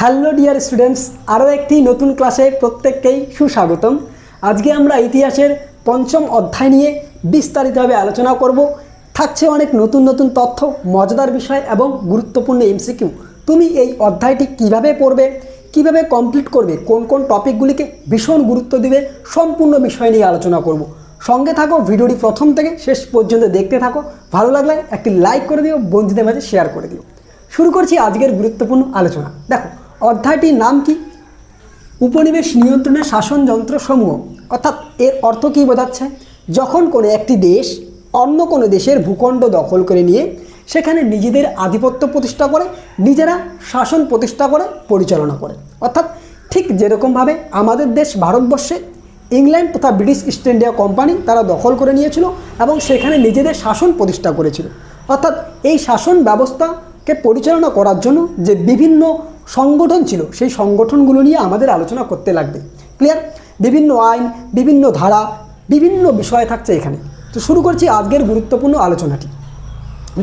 Hello dear students, আরও একটি নতুন ক্লাসে প্রত্যেককেই সুস্বাগতম। আজকে আমরা ইতিহাসের পঞ্চম অধ্যায় নিয়ে বিস্তারিতভাবে আলোচনা করব। থাকছে অনেক নতুন নতুন তথ্য, মজাদার বিষয় এবং গুরুত্বপূর্ণ এমসিকিউ তুমি এই অধ্যায়টি কীভাবে পড়বে, কীভাবে কমপ্লিট করবে, কোন কোন টপিকগুলিকে ভীষণ গুরুত্ব দিবে, সম্পূর্ণ বিষয় নিয়ে আলোচনা করব। সঙ্গে থাকো, ভিডিওটি প্রথম থেকে শেষ পর্যন্ত দেখতে থাকো। ভালো লাগলে একটি লাইক করে দিও, বন্ধুদের মাঝে শেয়ার করে দিও। শুরু করছি আজকের গুরুত্বপূর্ণ আলোচনা। দেখো অধ্যায়টির নাম কি? উপনিবেশ নিয়ন্ত্রণের শাসনযন্ত্র সমূহ অর্থাৎ এর অর্থ কী বোঝাচ্ছে? যখন কোনো একটি দেশ অন্য কোনো দেশের ভূখণ্ড দখল করে নিয়ে সেখানে নিজেদের আধিপত্য প্রতিষ্ঠা করে, নিজেরা শাসন প্রতিষ্ঠা করে, পরিচালনা করে। অর্থাৎ ঠিক যেরকমভাবে আমাদের দেশ ভারতবর্ষে ইংল্যান্ড তথা ব্রিটিশ ইস্ট ইন্ডিয়া কোম্পানি তারা দখল করে নিয়েছিল এবং সেখানে নিজেদের শাসন প্রতিষ্ঠা করেছিল। অর্থাৎ এই শাসন ব্যবস্থাকে পরিচালনা করার জন্য যে বিভিন্ন সংগঠন ছিল, সেই সংগঠনগুলো নিয়ে আমাদের আলোচনা করতে লাগবে। ক্লিয়ার বিভিন্ন আইন, বিভিন্ন ধারা, বিভিন্ন বিষয় থাকছে এখানে। তো শুরু করছি আজকের গুরুত্বপূর্ণ আলোচনাটি।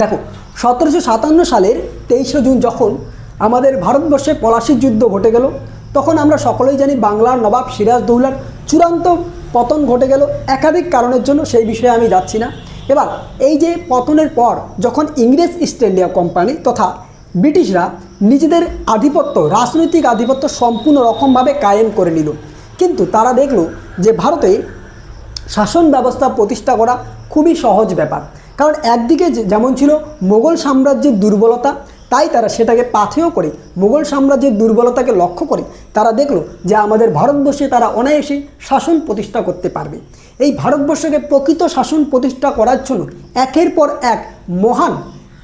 দেখো, সতেরোশো সাতান্ন সালের তেইশে জুন যখন আমাদের ভারতবর্ষে পলাশির যুদ্ধ ঘটে গেল, তখন আমরা সকলেই জানি বাংলার নবাব সিরাজদৌলার চূড়ান্ত পতন ঘটে গেল। একাধিক কারণের জন্য সেই বিষয়ে আমি যাচ্ছি না। এবার, এই যে পতনের পর যখন ইংরেজ ইস্ট ইন্ডিয়া কোম্পানি তথা ব্রিটিশরা নিজেদের আধিপত্য, রাজনৈতিক আধিপত্য সম্পূর্ণ রকমভাবে কায়েম করে নিল। কিন্তু তারা দেখল যে ভারতে শাসন ব্যবস্থা প্রতিষ্ঠা করা খুবই সহজ ব্যাপার। কারণ একদিকে যেমন ছিল মোগল সাম্রাজ্যের দুর্বলতা, তাই তারা সেটাকে পাথেয় করে, মোগল সাম্রাজ্যের দুর্বলতাকে লক্ষ্য করে তারা দেখল যে আমাদের ভারতবর্ষে তারা অনায়াসে শাসন প্রতিষ্ঠা করতে পারবে। এই ভারতবর্ষকে প্রকৃত শাসন প্রতিষ্ঠা করার জন্য একের পর এক মহান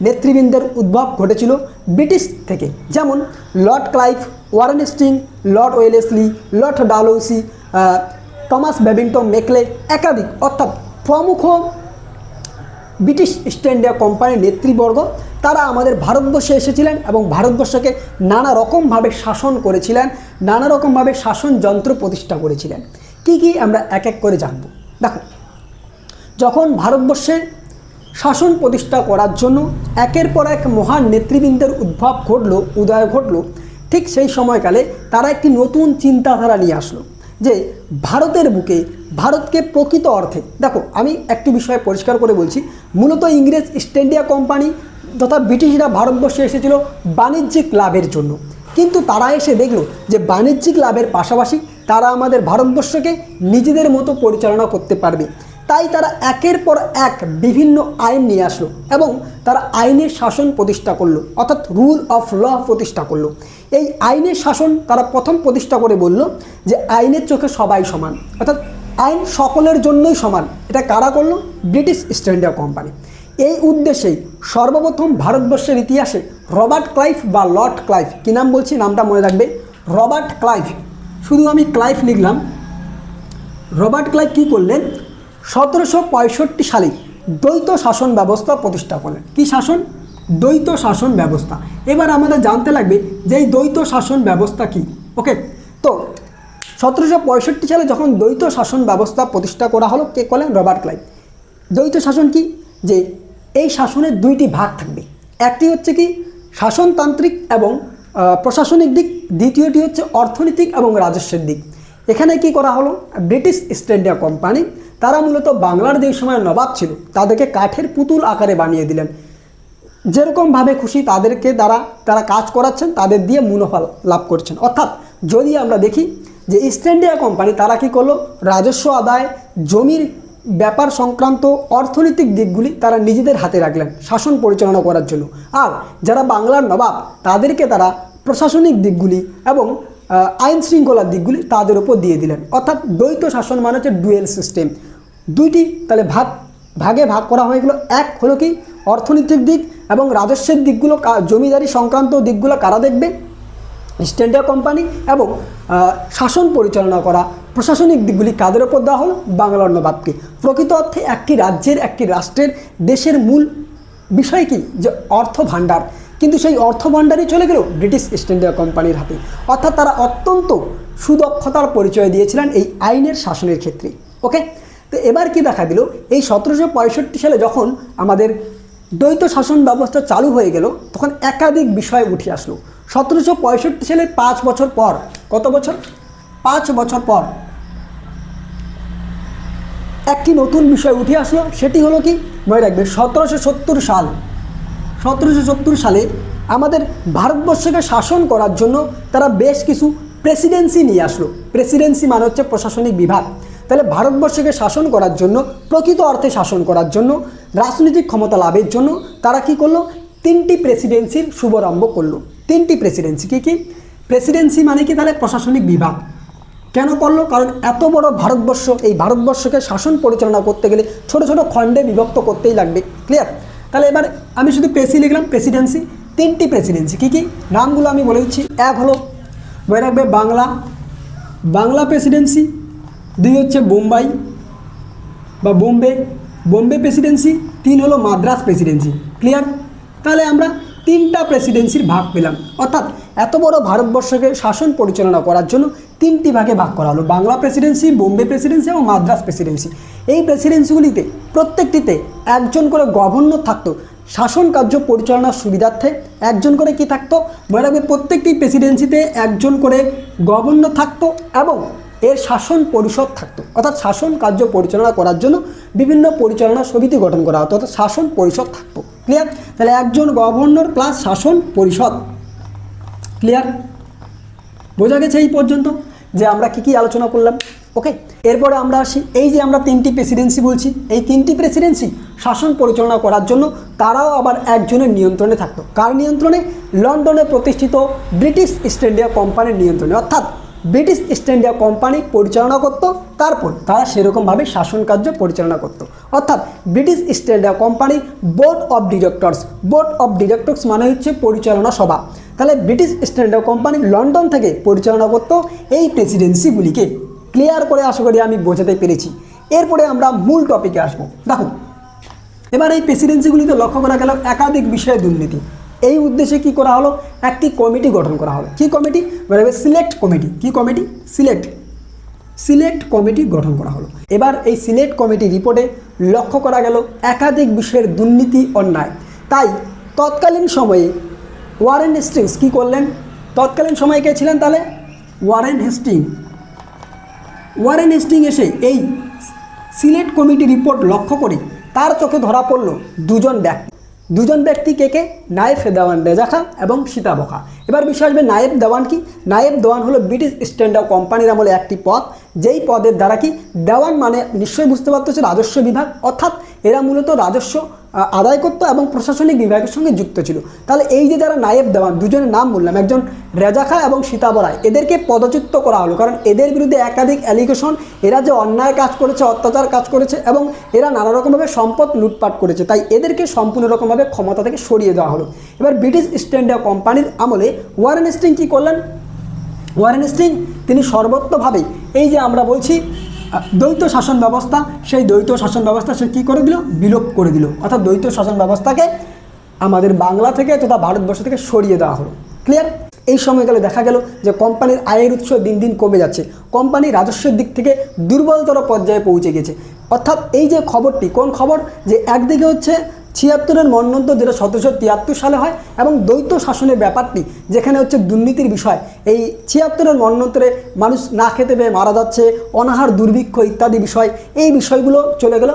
নেতৃবৃন্দের উদ্ভব ঘটেছিল ব্রিটিশ থেকে। যেমন, Lord Clive, Warren Hastings, Lord Wellesley, Lord Dalhousie Thomas Babington Macaulay একাধিক, অর্থাৎ প্রমুখ ব্রিটিশ ইস্ট ইন্ডিয়া কোম্পানির নেতৃবর্গ, তারা আমাদের ভারতবর্ষে এসেছিলেন এবং ভারতবর্ষকে নানা রকমভাবে শাসন করেছিলেন, নানা রকমভাবে শাসন যন্ত্র প্রতিষ্ঠা করেছিলেন। কি কি আমরা এক এক করে জানব? দেখো, যখন ভারতবর্ষে শাসন প্রতিষ্ঠা করার জন্য একের পর এক মহান নেতৃবৃন্দের উদ্ভব ঘটলো, উদয় ঘটলো। ঠিক সেই সময়কালে তারা একটি নতুন চিন্তাধারা নিয়ে আসলো যে ভারতের বুকে ভারতকে প্রকৃত অর্থে, দেখো আমি একটি বিষয় পরিষ্কার করে বলছি, মূলত ইংরেজ ইস্ট ইন্ডিয়া কোম্পানি তথা ব্রিটিশরা ভারতবর্ষে এসেছিল বাণিজ্যিক লাভের জন্য। কিন্তু তারা এসে দেখল যে বাণিজ্যিক লাভের পাশাপাশি তারা আমাদের ভারতবর্ষকে নিজেদের মতো পরিচালনা করতে পারবে। তাই তারা একের পর এক বিভিন্ন আইন নিয়ে আসলো এবং তারা আইনের শাসন প্রতিষ্ঠা করল, অর্থাৎ রুল অফ ল প্রতিষ্ঠা করল। এই আইনের শাসন তারা প্রথম প্রতিষ্ঠা করে বলল যে আইনের চোখে সবাই সমান, অর্থাৎ আইন সকলের জন্যই সমান। এটা কারা করল? British East India Company. এই উদ্দেশ্যেই সর্বপ্রথম ভারতবর্ষের ইতিহাসে রবার্ট ক্লাইভ বা লর্ড ক্লাইভ, কী নাম বলছি? নামটা মনে রাখবে। Robert Clive. শুধু আমি ক্লাইভ লিখলাম। রবার্ট ক্লাইভ কী করলেন? সতেরোশো পঁয়ষট্টি সালে দ্বৈত শাসন ব্যবস্থা প্রতিষ্ঠা করলেন। কি শাসন? দ্বৈত শাসন ব্যবস্থা। এবার আমাদের জানতে লাগবে যে এই দ্বৈত শাসন ব্যবস্থা কি। ওকে তো সতেরোশো পঁয়ষট্টি সালে যখন দ্বৈত শাসন ব্যবস্থা প্রতিষ্ঠা করা হলো, কে করলেন? Robert Clive. দ্বৈত শাসন কি? যে এই শাসনের দুইটি ভাগ থাকবে। একটি হচ্ছে কি? শাসনতান্ত্রিক এবং প্রশাসনিক দিক। দ্বিতীয়টি হচ্ছে অর্থনৈতিক এবং রাজস্বের দিক। এখানে কি করা হলো? ব্রিটিশ ইস্ট ইন্ডিয়া কোম্পানি তারা মূলত বাংলার যে সময় নবাব ছিল, তাদেরকে কাঠের পুতুল আকারে বানিয়ে দিলেন। যেরকমভাবে খুশি তাদেরকে দ্বারা তারা কাজ করাচ্ছেন, তাদের দিয়ে মুনাফা লাভ করছেন। অর্থাৎ যদি আমরা দেখি যে ইস্ট ইন্ডিয়া কোম্পানি তারা কি করল? রাজস্ব আদায়, জমির ব্যাপার সংক্রান্ত অর্থনৈতিক দিকগুলি তারা নিজেদের হাতে রাখলেন শাসন পরিচালনা করার জন্য। আর যারা বাংলার নবাব, তাদেরকে তারা প্রশাসনিক দিকগুলি এবং আইন শৃঙ্খলার দিকগুলি তাদের উপর দিয়ে দিলেন। অর্থাৎ দ্বৈত শাসন মানে হচ্ছে ডুয়েল সিস্টেম দুইটি, তাহলে ভাগ, ভাগে ভাগ করা হয়ে গেলো। এক হলো কি? অর্থনৈতিক দিক এবং রাজস্বের দিকগুলো জমিদারি সংক্রান্ত দিকগুলো কারা দেখবে? ইস্ট ইন্ডিয়া কোম্পানি এবং শাসন পরিচালনা করা প্রশাসনিক দিকগুলি কাদের ওপর দেওয়া হল? বাংলার নবাবকে প্রকৃত অর্থে একটি রাজ্যের, একটি রাষ্ট্রের, দেশের মূল বিষয় কি? যে অর্থ ভাণ্ডার। কিন্তু সেই অর্থ ভাণ্ডারই চলে গেল ব্রিটিশ ইস্ট ইন্ডিয়া কোম্পানির হাতে। অর্থাৎ তারা অত্যন্ত সুদক্ষতার পরিচয় দিয়েছিলেন এই আইনের শাসনের ক্ষেত্রে। ওকে? তো এবার কি দেখা দিল? এই সতেরোশো পঁয়ষট্টি সালে যখন আমাদের দ্বৈত শাসন ব্যবস্থা চালু হয়ে গেল, তখন একাধিক বিষয় উঠে আসলো। সতেরোশো পঁয়ষট্টি সালে পাঁচ বছর পর, কত বছর? পাঁচ বছর পর একটি নতুন বিষয় উঠে আসলো, সেটি হলো কি? মনে রাখবে, সতেরোশো সত্তর সাল। সতেরোশো সত্তর সালে আমাদের ভারতবর্ষকে শাসন করার জন্য তারা বেশ কিছু প্রেসিডেন্সি নিয়ে আসলো। প্রেসিডেন্সি মানে হচ্ছে প্রশাসনিক বিভাগ। তাহলে ভারতবর্ষকে শাসন করার জন্য, প্রকৃত অর্থে শাসন করার জন্য, রাজনৈতিক ক্ষমতা লাভের জন্য তারা কি করল? তিনটি প্রেসিডেন্সির শুভারম্ভ করল। তিনটি প্রেসিডেন্সি কী কী? প্রেসিডেন্সি মানে কি? তাহলে প্রশাসনিক বিভাগ। কেন করল? কারণ এত বড় ভারতবর্ষ, এই ভারতবর্ষকে শাসন পরিচালনা করতে গেলে ছোট ছোট খণ্ডে বিভক্ত করতেই লাগবে। ক্লিয়ার তাহলে এবার আমি শুধু প্রেসি লিখলাম প্রেসিডেন্সি তিনটি প্রেসিডেন্সি কী কী? নামগুলো আমি বলে দিচ্ছি। এক হলো মনে রাখবে বাংলা। বাংলা প্রেসিডেন্সি দুই হচ্ছে বোম্বাই বা বোম্বে। বোম্বে প্রেসিডেন্সি তিন হলো মাদ্রাস প্রেসিডেন্সি ক্লিয়ার তাহলে আমরা তিনটা প্রেসিডেন্সির ভাগ পেলাম। অর্থাৎ এত বড় ভারতবর্ষকে শাসন পরিচালনা করার জন্য তিনটি ভাগে ভাগ করা হলো। বাংলা প্রেসিডেন্সি বোম্বে প্রেসিডেন্সি এবং মাদ্রাস প্রেসিডেন্সি এই প্রেসিডেন্সিগুলিতে প্রত্যেকটিতে একজন করে গভর্নর থাকতো। শাসন কার্য পরিচালনার সুবিধার্থে একজন করে কি থাকতো? মনে রাখবে প্রত্যেকটি প্রেসিডেন্সিতে একজন করে গভর্নর থাকতো এবং এর শাসন পরিষদ থাকতো। অর্থাৎ শাসন কার্য পরিচালনা করার জন্য বিভিন্ন পরিচালনা সমিতি গঠন করা হতো। অর্থাৎ শাসন পরিষদ থাকতো। ক্লিয়ার তাহলে একজন গভর্নর প্লাস শাসন পরিষদ। ক্লিয়ার বোঝা গেছে এই পর্যন্ত যে আমরা কি কি আলোচনা করলাম? ওকে এরপরে আমরা আসি। এই যে আমরা তিনটি প্রেসিডেন্সি বলছি, এই তিনটি প্রেসিডেন্সি শাসন পরিচালনা করার জন্য তারাও আবার একজনের নিয়ন্ত্রণে থাকতো। কার নিয়ন্ত্রণে? লন্ডনে প্রতিষ্ঠিত ব্রিটিশ ইস্ট ইন্ডিয়া কোম্পানির নিয়ন্ত্রণে। অর্থাৎ ব্রিটিশ ইস্ট ইন্ডিয়া কোম্পানি পরিচালনা করতো, তারপর তারা সেরকমভাবে শাসন কার্য পরিচালনা করতো। অর্থাৎ British East India Company board of directors, board of directors মানে হচ্ছে পরিচালনা সভা। তাহলে British East India Company London থেকে পরিচালনা করতো এই প্রেসিডেন্সিগুলিকে। ক্লিয়ার করে আশা করি আমি বোঝাতে পেরেছি। এরপরে আমরা মূল টপিকে আসব। দেখো, এবার এই প্রেসিডেন্সিগুলিতে লক্ষ্য করা গেল একাধিক বিষয়ে দুর্নীতি। এই উদ্দেশ্যে কি করা হলো? একটি কমিটি গঠন করা হলো কি কমিটি? বলে সিলেক্ট কমিটি। কি কমিটি? সিলেক্ট। সিলেক্ট কমিটি গঠন করা হলো। এবার এই সিলেক্ট কমিটি রিপোর্টে লক্ষ্য করা গেল একাধিক বিষয়ের দুর্নীতি, অন্যায়। তাই তৎকালীন সময়ে ওয়ারেন হেস্টিংস কী করলেন? তৎকালীন সময়ে কে ছিলেন তাহলে? ওয়ারেন হেস্টিং ওয়ারেন হেস্টিং এসে এই সিলেক্ট কমিটি রিপোর্ট লক্ষ্য করে তার চোখে ধরা পড়ল দুজন ব্যক্তি। দুজন ব্যক্তি কে কে? নায়েব দেওয়ান রেজা খান এবং সীতাবখা এবার বিষয় আসবে নায়েব দেওয়ান কি? নায়েব দেওয়ান হলো ব্রিটিশ স্ট্যান্ডার্ড কোম্পানির আমলে একটি পদ। যেই পদের দ্বারা কি দেওয়ান মানে নিশ্চয়ই বুঝতে পারতো হচ্ছে রাজস্ব বিভাগ, অর্থাৎ এরা মূলত রাজস্ব আদায় করতো এবং প্রশাসনিক বিভাগের সঙ্গে যুক্ত ছিল। তাহলে এই যে যারা নায়েব দেওয়ান, দুজনের নাম বললাম, একজন রেজা খা এবং সীতাবরায় এদেরকে পদচ্যুত করা হলো। কারণ এদের বিরুদ্ধে একাধিক অ্যালিগেশন এরা যে অন্যায় কাজ করেছে, অত্যাচার কাজ করেছে এবং এরা নানা রকমভাবে সম্পদ লুটপাট করেছে, তাই এদেরকে সম্পূর্ণ রকমভাবে ক্ষমতা থেকে সরিয়ে দেওয়া হলো। এবার ব্রিটিশ ইস্ট ইন্ডিয়া কোম্পানির আমলে ওয়ারেন স্টিং কী করলেন? ওয়ারেন স্টিং তিনি সর্বত্রভাবেই এই যে আমরা বলছি দ্বৈত শাসন ব্যবস্থা, সেই দ্বৈত শাসন ব্যবস্থা সে কী করে দিল? বিলোপ করে দিল। অর্থাৎ দ্বৈত শাসন ব্যবস্থাকে আমাদের বাংলা থেকে তথা ভারতবর্ষ থেকে সরিয়ে দেওয়া হলো। ক্লিয়ার এই সময়কালে দেখা গেল যে কোম্পানির আয়ের উৎস দিন দিন কমে যাচ্ছে। কোম্পানি রাজস্বের দিক থেকে দুর্বলতর পর্যায়ে পৌঁছে গেছে। অর্থাৎ এই যে খবরটি, কোন খবর? যে একদিকে হচ্ছে ছিয়াত্তরের মন্বন্ত যেটা সতেরোশো তিয়াত্তর সালে হয় এবং দ্বৈত শাসনের ব্যাপারটি, যেখানে হচ্ছে দুর্নীতির বিষয়, এই ছিয়াত্তরের মন্বন্তরে মানুষ না খেতে পেয়ে মারা যাচ্ছে, অনাহার, দুর্ভিক্ষ ইত্যাদি বিষয়, এই বিষয়গুলো চলে গেল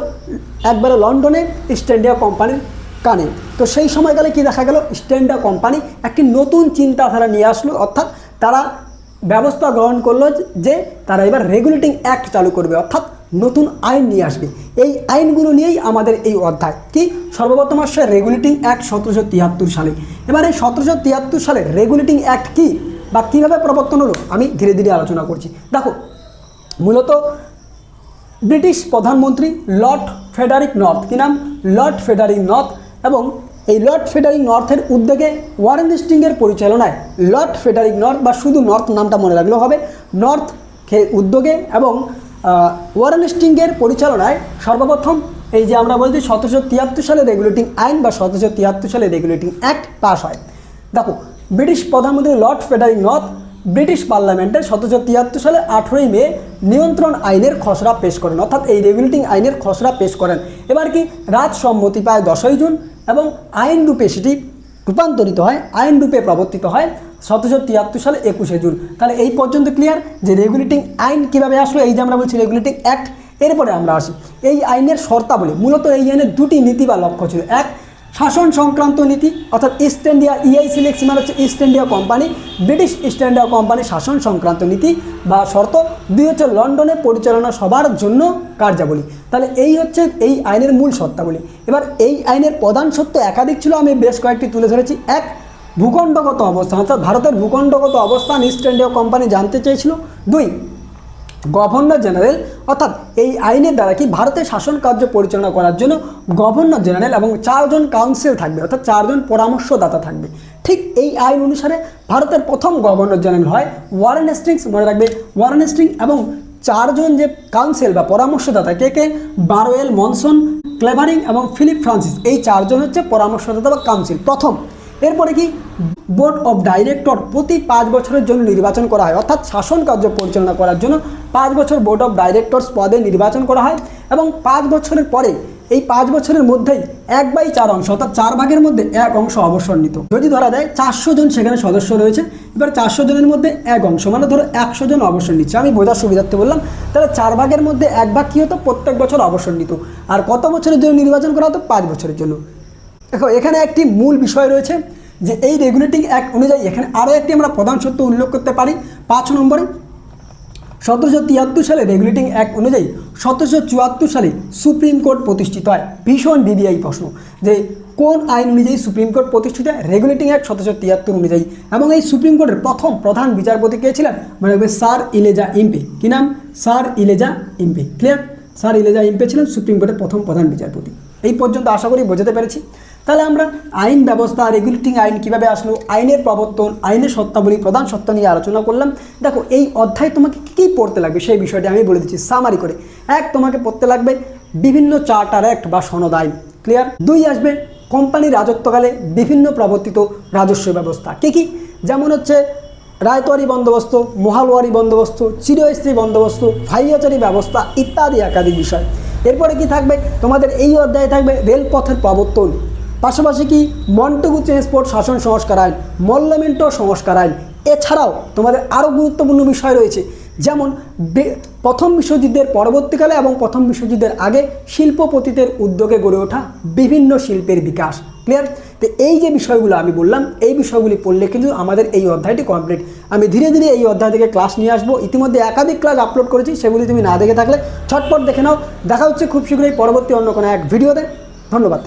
একবারে লন্ডনে ইস্ট ইন্ডিয়া কোম্পানির কানে। তো সেই সময়কালে কি দেখা গেল? ইস্ট ইন্ডিয়া কোম্পানি একটি নতুন চিন্তাধারা নিয়ে আসলো, অর্থাৎ তারা ব্যবস্থা গ্রহণ করল যে তারা এবার রেগুলেটিং অ্যাক্ট চালু করবে, অর্থাৎ নতুন আইন নিয়ে আসবে। এই আইনগুলো নিয়েই আমাদের এই অধ্যায়। কি? সর্বপ্রথম আসছে রেগুলেটিং অ্যাক্ট সতেরোশো তিয়াত্তর সালে। এবার এই সতেরোশো তিয়াত্তর সালে রেগুলেটিং অ্যাক্ট কি বা কীভাবে প্রবর্তন হলো? আমি ধীরে ধীরে আলোচনা করছি। দেখো, মূলত ব্রিটিশ প্রধানমন্ত্রী লর্ড ফেডারিক নর্থ। কী নাম? লর্ড ফেডারিক নর্থ এবং এই লর্ড ফেডারিক নর্থের উদ্যোগে ওয়ারেন হেস্টিংয়ের পরিচালনায় লর্ড ফেডারিক নর্থ বা শুধু নর্থ নামটা মনে রাখলেও হবে। নর্থ উদ্যোগে এবং ওয়ারেন হেস্টিংয়ের পরিচালনায় সর্বপ্রথম এই যে আমরা বলছি সতেরোশো তিয়াত্তর সালে রেগুলেটিং আইন বা সতেরোশো তিয়াত্তর সালে রেগুলেটিং অ্যাক্ট পাস হয়। দেখো, ব্রিটিশ প্রধানমন্ত্রী লর্ড ফেডারিক নর্থ ব্রিটিশ পার্লামেন্টে সতেরোশো তিয়াত্তর সালে আঠেরোই মে নিয়ন্ত্রণ আইনের খসড়া পেশ করেন, অর্থাৎ এই রেগুলেটিং আইনের খসড়া পেশ করেন। এবার কি, রাজসম্মতি পায় দশই জুন এবং আইন রূপে সেটি রূপান্তরিত হয়, আইন রূপে প্রবর্তিত হয় সতেরোশো তিয়াত্তর সালে একুশে জুন। তাহলে এই পর্যন্ত ক্লিয়ার যে রেগুলেটিং আইন কীভাবে আসলো? এই যে আমরা বলছি রেগুলেটিং অ্যাক্ট এরপরে আমরা আসি। এই আইনের শর্তাবলী, মূলত এই আইনের দুটি নীতি বা লক্ষ্য ছিল। এক, শাসন সংক্রান্ত নীতি, অর্থাৎ ইস্ট ইন্ডিয়া ইআই সিলেক্স মানে হচ্ছে East India Company British East India Company শাসন সংক্রান্ত নীতি বা শর্ত। দুই হচ্ছে লন্ডনে পরিচালনা সবার জন্য কার্যাবলী। তাহলে এই হচ্ছে এই আইনের মূল শর্তাবলী। এবার এই আইনের প্রধান সত্য একাধিক ছিল, আমি বেশ কয়েকটি তুলে ধরেছি। এক ভূখণ্ডগত অবস্থান, অর্থাৎ ভারতের ভূখণ্ডগত অবস্থান ইস্ট ইন্ডিয়া কোম্পানি জানতে চেয়েছিল। দুই গভর্নর জেনারেল অর্থাৎ এই আইনের দ্বারা কি ভারতের শাসন কার্য পরিচালনা করার জন্য গভর্নর জেনারেল এবং চারজন কাউন্সিল থাকবে, অর্থাৎ চারজন পরামর্শদাতা থাকবে। ঠিক এই আইন অনুসারে ভারতের প্রথম গভর্নর জেনারেল হয় ওয়ারেন হেস্টিংস মনে রাখবে ওয়ারেন হেস্টিং এবং চারজন যে কাউন্সিল বা পরামর্শদাতা, কে কে? বারোয়েল মনসন ক্লেভারিং এবং ফিলিপ ফ্রান্সিস এই চারজন হচ্ছে পরামর্শদাতা বা কাউন্সিল প্রথম এরপরে কি? বোর্ড অফ ডাইরেক্টর প্রতি পাঁচ বছরের জন্য নির্বাচন করা হয়। অর্থাৎ শাসন কার্য পরিচালনা করার জন্য পাঁচ বছর বোর্ড অফ ডাইরেক্টরস পদে নির্বাচন করা হয় এবং পাঁচ বছরের পরে এই পাঁচ বছরের মধ্যেই এক বাই চার অংশ অর্থাৎ চার ভাগের মধ্যে এক অংশ অবসর নিত। যদি ধরা যায় চারশো জন সেখানে সদস্য রয়েছে, এবার চারশো জনের মধ্যে এক অংশ মানে ধরো একশো জন অবসর নিচ্ছে। আমি বোঝার সুবিধার্থে বললাম, তাহলে চার ভাগের মধ্যে এক ভাগ কী হতো? প্রত্যেক বছর অবসর নিত। আর কত বছরের জন্য নির্বাচন করা হতো? পাঁচ বছরের জন্য। দেখো, এখানে একটি মূল বিষয় রয়েছে যে এই রেগুলেটিং অ্যাক্ট অনুযায়ী এখানে আরও একটি আমরা প্রধান সত্য উল্লেখ করতে পারি। পাঁচ নম্বরে, সতেরোশো তিয়াত্তর সালে রেগুলেটিং অ্যাক্ট অনুযায়ী সতেরোশো চুয়াত্তর সালে সুপ্রিম কোর্ট প্রতিষ্ঠিত হয়। ভীষণ বিবিআই প্রশ্ন যে কোন আইন অনুযায়ী সুপ্রিম কোর্ট প্রতিষ্ঠিত হয়? রেগুলেটিং অ্যাক্ট সতেরোশো তিয়াত্তর অনুযায়ী। এবং এই সুপ্রিম কোর্টের প্রথম প্রধান বিচারপতি কে ছিলেন? মানে রাখবে স্যার ইলেজা ইম্পে। কী নাম? Sir Elijah Impey. Clear sir Elijah Impey ছিলেন সুপ্রিম কোর্টের প্রথম প্রধান বিচারপতি। এই পর্যন্ত আশা করি বোঝাতে পেরেছি। তাহলে আমরা আইন ব্যবস্থা রেগুলেটিং আইন কীভাবে আসলো, আইনের প্রবর্তন, আইনের সত্তাবলী প্রধান সত্তা নিয়ে আলোচনা করলাম। দেখো, এই অধ্যায় তোমাকে কী কী পড়তে লাগবে সেই বিষয়টি আমি বলে দিচ্ছি সামারি করে। এক, তোমাকে পড়তে লাগবে বিভিন্ন চার্টার অ্যাক্ট বা সনদ আইন ক্লিয়ার দুই, আসবে কোম্পানির রাজত্বকালে বিভিন্ন প্রবর্তিত রাজস্ব ব্যবস্থা। কী কী? যেমন হচ্ছে রায়তোয়ারি বন্দোবস্ত, মহালওয়ারি বন্দোবস্ত চিরস্ত্রী বন্দোবস্ত, ভাইয়াচারি ব্যবস্থা ইত্যাদি একাধিক বিষয়। এরপরে কি থাকবে? তোমাদের এই অধ্যায়ে থাকবে রেলপথের প্রবর্তন। পাশাপাশি কি মন্টেগু ট্রান্সপোর্ট শাসন সংস্কার আইন, মল্লমেন্টো সংস্কার আইন, এছাড়াও তোমাদের আরও গুরুত্বপূর্ণ বিষয় রয়েছে, যেমন প্রথম বিশ্বযুদ্ধের পরবর্তীকালে এবং প্রথম বিশ্বযুদ্ধের আগে শিল্পপতিদের উদ্যোগে গড়ে ওঠা বিভিন্ন শিল্পের বিকাশ। ক্লিয়ার তো এই যে বিষয়গুলো আমি বললাম, এই বিষয়গুলি পড়লে কিন্তু আমাদের এই অধ্যায়টি কমপ্লিট আমি ধীরে ধীরে এই অধ্যায় থেকে ক্লাস নিয়ে আসব। ইতিমধ্যে একাধিক ক্লাস আপলোড করেছি, সেগুলি তুমি না দেখে থাকলে ছটপট দেখে নাও। দেখা হচ্ছে খুব শীঘ্রই পরবর্তী অন্য কোনো এক ভিডিওতে ধন্যবাদ।